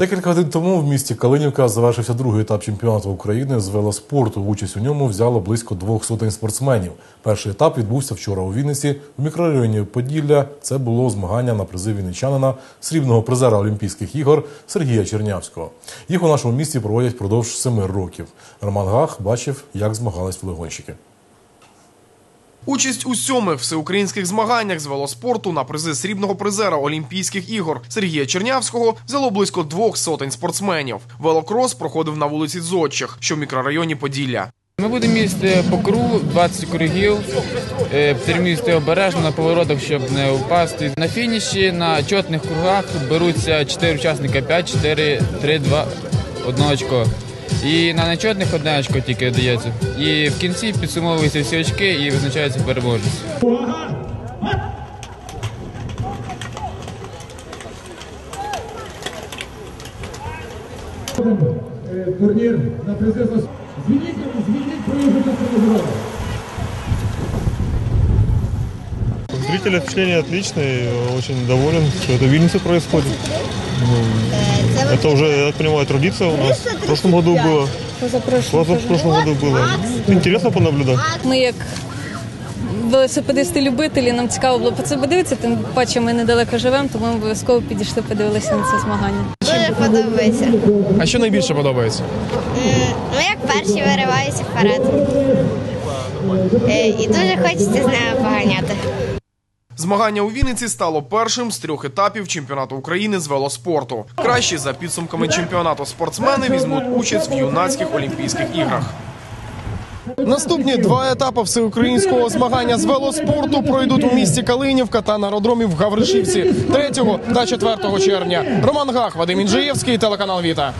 Декілька годин тому в місті Калинівка завершився другий етап чемпіонату України з велоспорту. Участь у ньому взяло близько двох сотень спортсменів. Перший етап відбувся вчора у Вінниці. В мікрорайоні Поділля це було змагання на призи вінничанина, срібного призера Олімпійських ігор Сергія Чернявського. Їх у нашому місті проводять впродовж семи років. Роман Гах бачив, як змагались велогонщики. Участь у сьомих всеукраїнських змаганнях з велоспорту на призи срібного призера Олімпійських ігор Сергія Чернявського взяло близько двох сотень спортсменів. Велокрос проходив на вулиці Зодчих, що в мікрорайоні Поділля. Ми будемо їздити по кругу 20 кругів, потрібно обережно на поворотах, щоб не впасти. На фініші на чотних кругах беруться 4 учасника 5, 4, 3, 2, 1 очко. І на нечотних одне очко тільки дається. І в кінці підсумовуються всі очки і визначається переможець. Турнір на за звільніть, звільніть. Зрители отличные, очень доволен, что это в Вильнюсе происходит. Ну, Это уже, я так понимаю, традиция у нас. В прошлом году было. Позапрошлому. В прошлом году было. Интересно понаблюдать. Ми як велосипедисти-любителі, нам цікаво було по це подивитися, тим паче ми недалеко живемо, тому ми обов'язково підійшли, подивилися на це змагання. Дуже подобається. А що найбільше подобається? Ну, як перші вириваюся вперед. Е, І дуже хочеться з ними поганяти. Змагання у Вінниці стало першим з трьох етапів чемпіонату України з велоспорту. Кращі за підсумками чемпіонату спортсмени візьмуть участь в юнацьких олімпійських іграх. Наступні два етапи всеукраїнського змагання з велоспорту пройдуть у місті Калинівка та на аеродромі в Гавришівці 3 та 4 червня. Роман Гах, Вадим Інжиєвський, телеканал Віта.